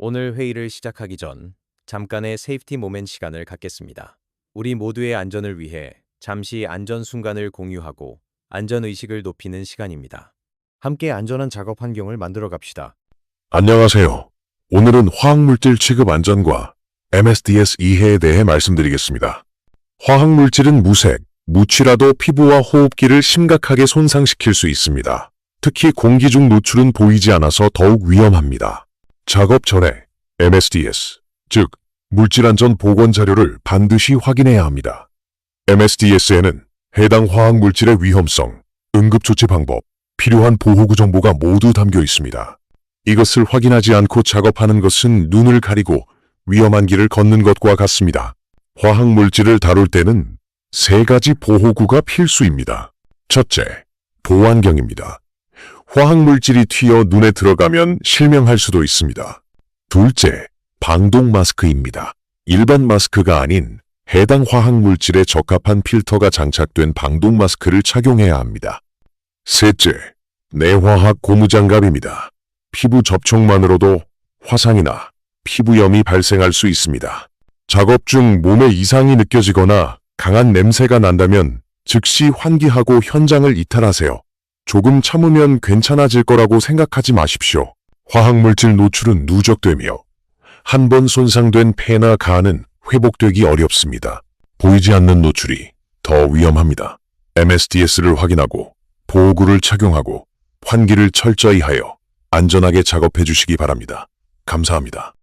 오늘 회의를 시작하기 전 잠깐의 세이프티 모멘 시간을 갖겠습니다. 우리 모두의 안전을 위해 잠시 안전 순간을 공유하고 안전 의식을 높이는 시간입니다. 함께 안전한 작업 환경을 만들어 갑시다. 안녕하세요. 오늘은 화학물질 취급 안전과 MSDS 이해에 대해 말씀드리겠습니다. 화학물질은 무색, 무취라도 피부와 호흡기를 심각하게 손상시킬 수 있습니다. 특히 공기 중 노출은 보이지 않아서 더욱 위험합니다. 작업 전에 MSDS, 즉 물질안전 보건 자료를 반드시 확인해야 합니다. MSDS에는 해당 화학 물질의 위험성, 응급조치 방법, 필요한 보호구 정보가 모두 담겨 있습니다. 이것을 확인하지 않고 작업하는 것은 눈을 가리고 위험한 길을 걷는 것과 같습니다. 화학 물질을 다룰 때는 세 가지 보호구가 필수입니다. 첫째, 보안경입니다. 화학물질이 튀어 눈에 들어가면 실명할 수도 있습니다. 둘째, 방독 마스크입니다. 일반 마스크가 아닌 해당 화학물질에 적합한 필터가 장착된 방독 마스크를 착용해야 합니다. 셋째, 내화학 고무장갑입니다. 피부 접촉만으로도 화상이나 피부염이 발생할 수 있습니다. 작업 중 몸에 이상이 느껴지거나 강한 냄새가 난다면 즉시 환기하고 현장을 이탈하세요. 조금 참으면 괜찮아질 거라고 생각하지 마십시오. 화학물질 노출은 누적되며 한 번 손상된 폐나 간은 회복되기 어렵습니다. 보이지 않는 노출이 더 위험합니다. MSDS를 확인하고 보호구를 착용하고 환기를 철저히 하여 안전하게 작업해 주시기 바랍니다. 감사합니다.